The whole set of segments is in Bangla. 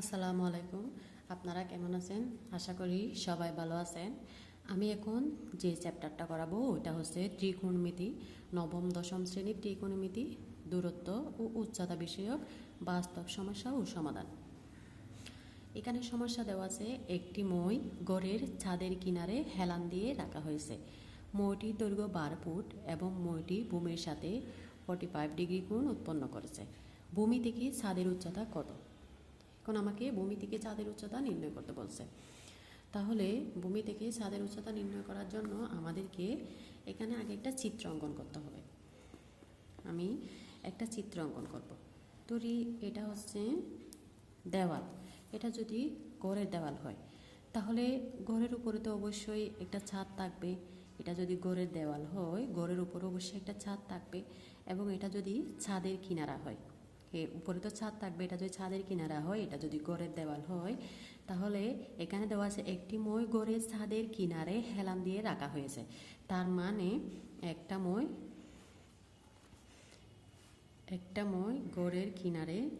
আসসালামু আলাইকুম। আপনারা কেমন আছেন? আশা করি সবাই ভালো আছেন। আমি এখন যে চ্যাপ্টারটা করাবো ওটা হচ্ছে ত্রিকোণমিতি, নবম, দশম শ্রেণির ত্রিকোণমিতি, দূরত্ব ও উচ্চতা বিষয়ক বাস্তব সমস্যা ও সমাধান। এখানে সমস্যা দেওয়া আছে, একটি মই গড়ের ছাদের কিনারে হেলান দিয়ে রাখা হয়েছে। মইটির দৈর্ঘ্য বারো ফুট এবং মইটি ভূমির সাথে ফর্টি ফাইভ ডিগ্রি কোণ উৎপন্ন করেছে। ভূমি থেকে ছাদের উচ্চতা কত? এখন আমাকে ভূমি থেকে ছাদের উচ্চতা নির্ণয় করতে বলছে। তাহলে ভূমি থেকে ছাদের উচ্চতা নির্ণয় করার জন্য আমাদেরকে এখানে আগে একটা চিত্র অঙ্কন করতে হবে। আমি একটা চিত্র অঙ্কন করব। তরি, এটা হচ্ছে দেওয়াল। এটা যদি ঘরের দেওয়াল হয়, তাহলে ঘরের উপরে তো অবশ্যই একটা ছাদ থাকবে। এটা যদি ঘরের দেওয়াল হয়, ঘরের উপরে অবশ্যই একটা ছাদ থাকবে এবং এটা যদি ছাদের কিনারা হয়। উপরে তো ছাদ থাকবে, এটা যদি ছাদের কিনারা হয়, এটা যদি গড়ের দেওয়াল হয়, তাহলে এখানে দেওয়া আছে একটি মই গড়ের ছাদের কিনারে হেলান দিয়ে রাখা হয়েছে। তার মানে একটা মই একটা মই গড়ের কিনারে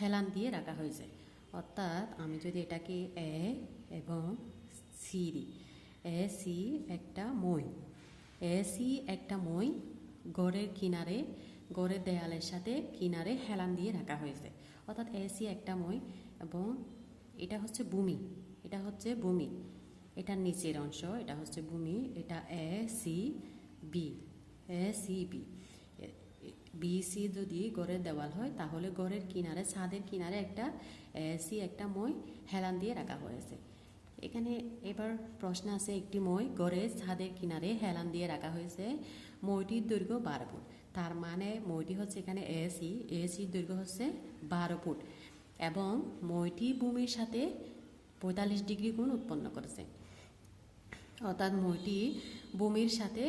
হেলান দিয়ে রাখা হয়েছে। অর্থাৎ আমি যদি এটাকে এ এবং সি দিই, এ, সি একটা মই, এ, সি একটা মই গড়ের কিনারে গড়ের দেয়ালের সাথে কিনারে হেলান দিয়ে রাখা হয়েছে। অর্থাৎ এসি একটা মই এবং এটা হচ্ছে ভূমি। এটা হচ্ছে ভূমি। এটার নিচের অংশ, এটা হচ্ছে ভূমি, এটা A C B. A C B. BC যদি গড়ের দেওয়াল হয়, তাহলে গড়ের কিনারে, ছাদের কিনারে একটা এ সি একটা মই হেলান দিয়ে রাখা হয়েছে। এখানে এবার প্রশ্ন আছে, একটি মই গড়ের ছাদের কিনারে হেলান দিয়ে রাখা হয়েছে, মইটির দৈর্ঘ্য বারো ফুট। তার মানে মইটি হচ্ছে এখানে এসি এসির দৈর্ঘ্য হচ্ছে বারো ফুট। এবং মইটি ভূমির সাথে পঁয়তাল্লিশ ডিগ্রি কোণ উৎপন্ন করেছে। অর্থাৎ মইটি ভূমির সাথে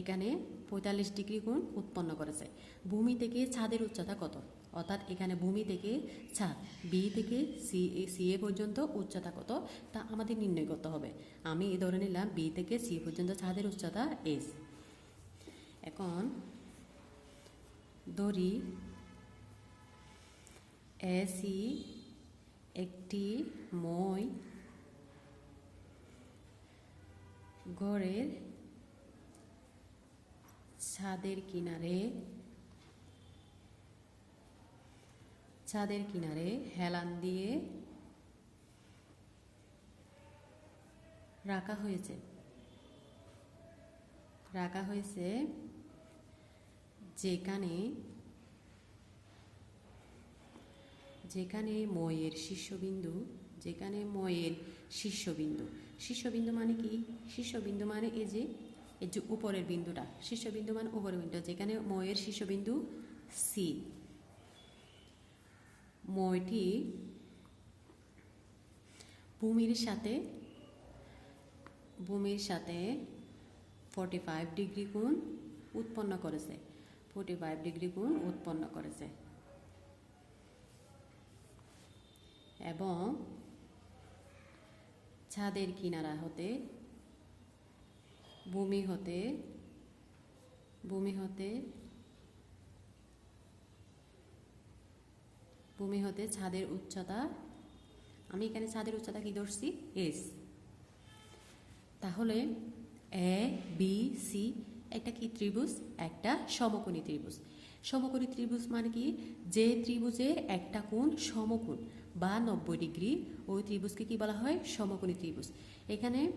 এখানে পঁয়তাল্লিশ ডিগ্রি কোণ উৎপন্ন করেছে। ভূমি থেকে ছাদের উচ্চতা কত? অর্থাৎ এখানে ভূমি থেকে ছাদ বি থেকে সি সি এ পর্যন্ত উচ্চতা কত? তা আমাদের নির্ণয় করতে হবে। আমি ধরে নিলাম বি থেকে সি পর্যন্ত ছাদের উচ্চতা এস এখন দড়ি, এসি, একটি মই, ঘরের ছাদের কিনারে ছাদের কিনারে হেলান দিয়ে রাখা হয়েছে। রাখা হয়েছে যেখানে যেখানে ময়ের শীর্ষবিন্দু, যেখানে ময়ের শীর্ষবিন্দু। শীর্ষবিন্দু মানে কি? শীর্ষবিন্দু মানে এই যে এই যে উপরের বিন্দুটা। শীর্ষবিন্দু মানে উপরের বিন্দু। যেখানে ময়ের শীর্ষবিন্দু সি ময়টি ভূমির সাথে ভূমির সাথে ফর্টি ফাইভ ডিগ্রি কোণ উৎপন্ন করেছে। ফোর্টি ফাইভ ডিগ্রি কোণ উৎপন্ন করেছে। এবং ছাদের কিনারা হতে, ভূমি হতে ভূমি হতে ভূমি হতে ছাদের উচ্চতা, আমি এখানে ছাদের উচ্চতা কি ধরছি? এস তাহলে এ বি সি একটা কি ত্রিভুজ? একটা সমকোণী ত্রিভুজ। সমকোণী ত্রিভুজ মানে কি? যে ত্রিভুজের একটা কোণ সমকোণ বা নব্বই ডিগ্রি, ওই ত্রিভুজকে কি বলা হয়? সমকোণী ত্রিভুজ। এখানে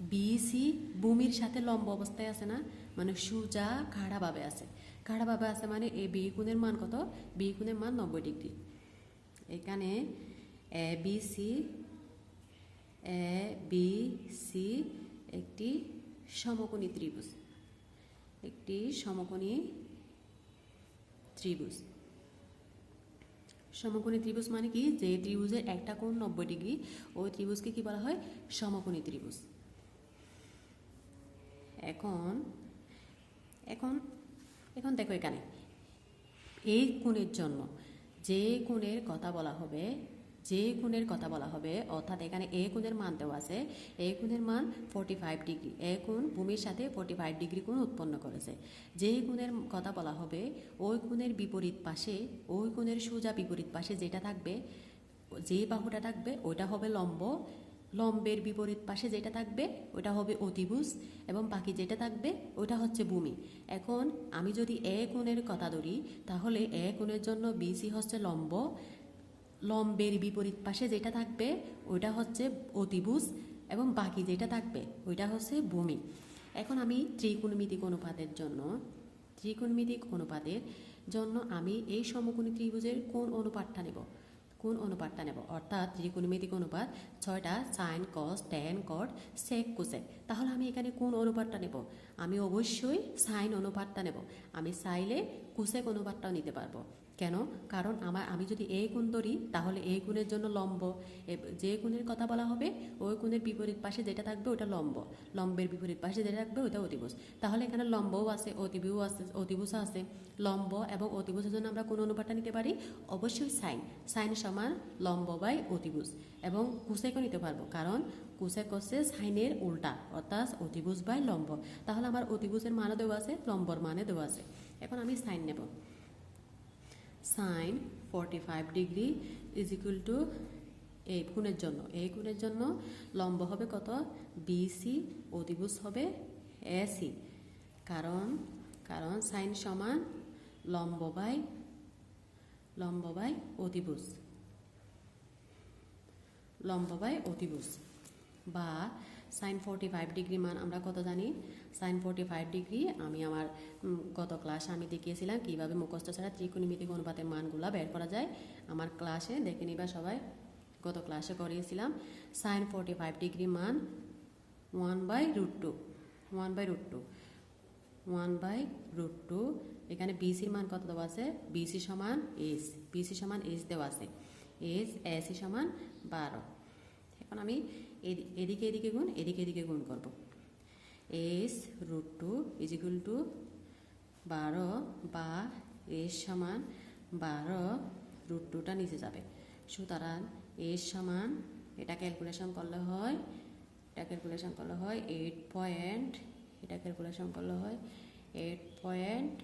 বিসি ভূমির সাথে লম্ব অবস্থায় আছে না? মানে সুজা খাড়াভাবে আছে। খাড়াভাবে আছে মানে এই বি কোণের মান কত? বি কোণের মান নব্বই ডিগ্রি। এখানে A B C A B C একটি সমকোণী ত্রিভুজ। একটি সমকোণী ত্রিভুজ। সমকোণী ত্রিভুজ মানে কি? যে ত্রিভুজের একটা কোণ নব্বই ডিগ্রি, ওই ত্রিভুজকে কি বলা হয়? সমকোণী ত্রিভুজ। এখন এখন এখন দেখো এখানে। এই কোণের জন্য যে কোণের কথা বলা হবে যে কোণের কথা বলা হবে, অর্থাৎ এখানে এ কোণের মান দেওয়া আছে, এ কোণের মান ফোর্টি ফাইভ ডিগ্রি এ কোণ ভূমির সাথে ফোর্টি ফাইভ ডিগ্রি কোণ উৎপন্ন করেছে। যে কোণের কথা বলা হবে, ওই কোণের বিপরীত পাশে, ওই কোণের সোজা বিপরীত পাশে যেটা থাকবে, যে বাহুটা থাকবে ওইটা হবে লম্ব। লম্বের বিপরীত পাশে যেটা থাকবে, ওটা হবে অতিভুজ এবং বাকি যেটা থাকবে, ওটা হচ্ছে ভূমি। এখন আমি যদি এ কোণের কথা ধরি, তাহলে এ কোণের জন্য বিসি হচ্ছে লম্ব লম্বের বিপরীত পাশে যেটা থাকবে, ওইটা হচ্ছে অতিভুজ এবং বাকি যেটা থাকবে, ওইটা হচ্ছে ভূমি। এখন আমি ত্রিকোণমিতিক অনুপাতের জন্য, ত্রিকোণমিতিক অনুপাতের জন্য আমি এই সমকোণী ত্রিভুজের কোন অনুপাতটা নেব? কোন অনুপাতটা নেব? অর্থাৎ ত্রিকোণমিতিক অনুপাত ছয়টা sine cos tan cot sec cosec তাহলে আমি এখানে কোন অনুপাতটা নেব? আমি অবশ্যই সাইন অনুপাতটা নেব। আমি চাইলে কুসেক অনুপাতটাও নিতে পারব। কেন? কারণ আমার, আমি যদি এই গুণ ধরি, তাহলে এই গুণের জন্য লম্ব। যে কোণের কথা বলা হবে, ওই কোণের বিপরীত পাশে যেটা থাকবে ওটা লম্ব। লম্বের বিপরীত পাশে যেটা থাকবে ওটা অতিভুজ তাহলে এখানে লম্বও আছে অতিভুজ আছে অতিভুজও আছে। লম্ব এবং অতিভুজের জন্য আমরা কোন অনুপাতটা নিতে পারি? অবশ্যই সাইন। সাইন সমান লম্ব বাই অতিভুজ এবং কুসেকও নিতে পারব, কারণ কুসেক হচ্ছে সাইনের উল্টা, অর্থাৎ অতিভুজ বাই লম্ব। তাহলে আমার অতিভুজের মানও দেওয়া আছে, লম্বর মানে দেওয়া আছে। এখন আমি সাইন নেব। Sine forty five degree is equal to এই কোণের জন্য। এই কোণের জন্য লম্ব হবে কত? বিসি অতিভুজ হবে এসি কারণ কারণ সাইন সমান লম্ব বাই লম্ব বাই অতিভুজ। লম্ব বাই অতিভুজ। বা সাইন ফোরটি ফাইভ ডিগ্রি মান, আমরা কত জানি? সাইন ফোরটি ফাইভ ডিগ্রি, আমি আমার গত ক্লাসে আমি দেখিয়েছিলাম কীভাবে মুখস্থ ছাড়া ত্রিকোণমিতিক অনুপাতের মানগুলো বের করা যায়। আমার ক্লাসে, দেখে নিবা সবাই, গত ক্লাসে করিয়েছিলাম, সাইন ফোরটি ফাইভ ডিগ্রি মান one by root two, one by root two, one by root two, এখানে বিসির মান কত দেওয়া আছে? বিসি সমান এস, বিসি সমান এস দেওয়া আছে, এস এসি সমান বারো। এখন আমি এদিকে এদিকে গুণ, এদিকে এদিকে গুণ করব। S root two is equal to বারো বা এস সমান বারো রুট টুটা নিচে যাবে। সুতরাং এস সমান, এটা ক্যালকুলেশন করলে হয়, এটা ক্যালকুলেশন করলে হয় এইট পয়েন্ট এটা ক্যালকুলেশন করলে হয় এইট পয়েন্ট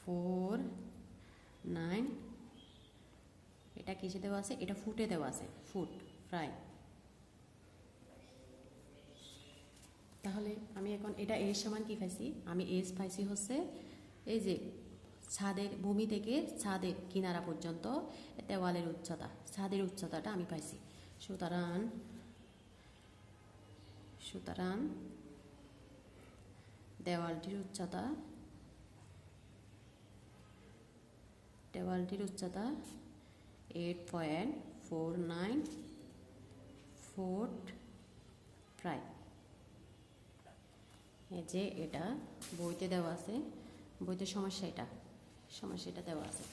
ফোর নাইন এটা কিসে দেওয়া আছে? এটা ফুটে দেওয়া আছে ফুট প্রায় তাহলে আমি এখন এটা এর সমান কি পাইছি? আমি এস পাইছি হচ্ছে এই যে ছাদের ভূমি থেকে ছাদের কিনারা পর্যন্ত দেওয়ালের উচ্চতা, ছাদের উচ্চতাটা আমি পাইছি। সুতরাং সুতরাং দেওয়ালটির উচ্চতা দেওয়ালটির উচ্চতা eight point four nine feet প্রায়। এই যে এটা বইতে দেওয়া আছে। বইতে সমস্যা এটা সমস্যা এটা দেওয়া আছে।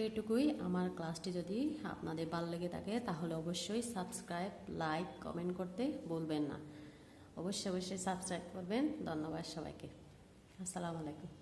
এইটুকুই আমার ক্লাসটি যদি আপনাদের ভালো লেগে থাকে, তাহলে অবশ্যই সাবস্ক্রাইব, লাইক, কমেন্ট করতে বলবেন না। অবশ্যই অবশ্যই সাবস্ক্রাইব করবেন। ধন্যবাদ সবাইকে। আসসালামু আলাইকুম।